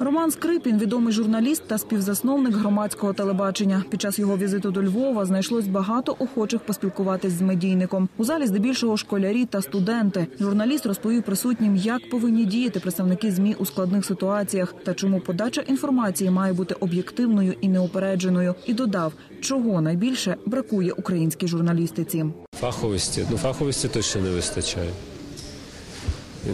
Роман Скрипін, відомий журналіст та співзасновник громадського телебачення. Під час його візиту до Львова знайшлось багато охочих поспілкуватись з медійником. У залі здебільшого школярі та студенти. Журналіст розповів присутнім, як повинні діяти представники змі у складних ситуаціях та чому подача інформації має бути об'єктивною і неупередженою. І додав, чого найбільше бракує українській журналістиці. Фаховості. Ну, фаховості точно не вистачає.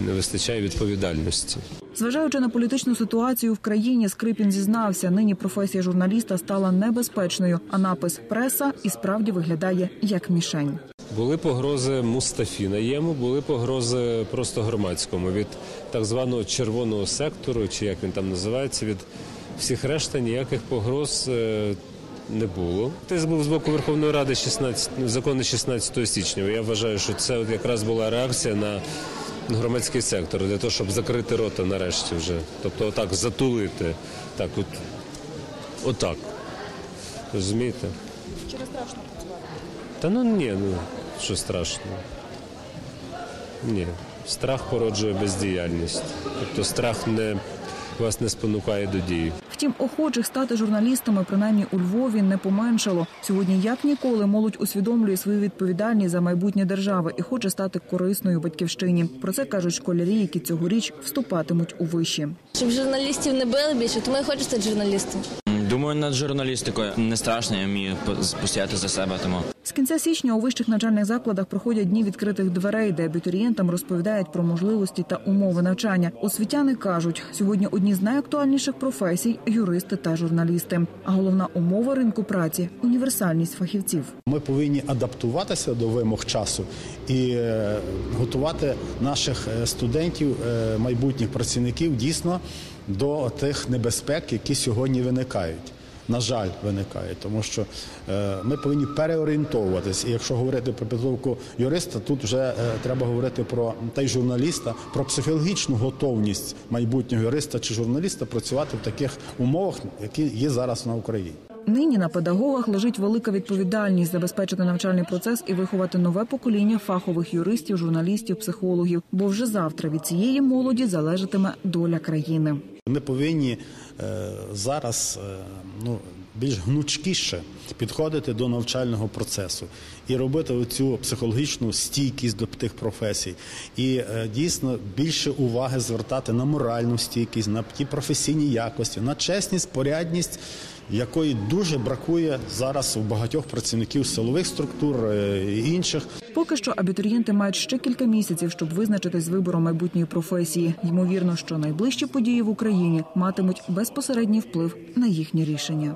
Не вистачає відповідальності. Зважаючи на політичну ситуацію в країні, Скрипін зізнався, нині професія журналіста стала небезпечною, а напис преса і справді виглядає як мішень. Були погрози Мустафі Наєму, були погрози просто громадському від так званого червоного сектору, чи як він там називається, від всіх решта ніяких погроз е, не було. Тиск був з боку Верховної Ради 16, закони 16 січня. Я вважаю, що це от якраз була реакція на громадський сектор для того, щоб закрити рота нарешті вже. Тобто отак затулити. Так, от, отак. Розумієте? Через страшно працювати. Та ну ні, ну що страшно. Ні. Страх породжує бездіяльність. Тобто страх не вас не спонукає до дії. Втім, охочих стати журналістами, принаймні у Львові, не поменшало. Сьогодні, як ніколи, молодь усвідомлює свою відповідальність за майбутнє держави і хоче стати корисною батьківщині. Про це кажуть школярі, які цьогоріч вступатимуть у виші. Щоб журналістів не били більше, тому я хочу стати журналістом. Думаю, над журналістикою не страшно, я вмію по- постояти за себе. Тому кінця січня у вищих навчальних закладах проходять дні відкритих дверей, де абітурієнтам розповідають про можливості та умови навчання. Освітяни кажуть, сьогодні одні з найактуальніших професій юристи та журналісти. А головна умова ринку праці універсальність фахівців. Ми повинні адаптуватися до вимог часу і е, готувати наших е, студентів, е, майбутніх працівників дійсно до тих небезпек, які сьогодні виникають. На жаль, виникають, тому що е, ми повинні переорієнтовуватись. І якщо говорити про підготовку юриста, тут вже е, треба говорити про та й журналіста, про психологічну готовність майбутнього юриста чи журналіста працювати в таких умовах, які є зараз на Україні. Нині на педагогах лежить велика відповідальність забезпечити навчальний процес і виховати нове покоління фахових юристів, журналістів, психологів. Бо вже завтра від цієї молоді залежатиме доля країни. Ми повинні е, зараз е, ну, більш гнучкіше підходити до навчального процесу і робити оцю психологічну стійкість до тих професій, і е, дійсно більше уваги звертати на моральну стійкість, на ті професійні якості, на чесність, порядність. Якої дуже бракує зараз у багатьох працівників силових структур е, і інших. Поки що абітурієнти мають ще кілька місяців, щоб визначитись з вибором майбутньої професії. Ймовірно, що найближчі події в Україні матимуть безпосередній вплив на їхнє рішення.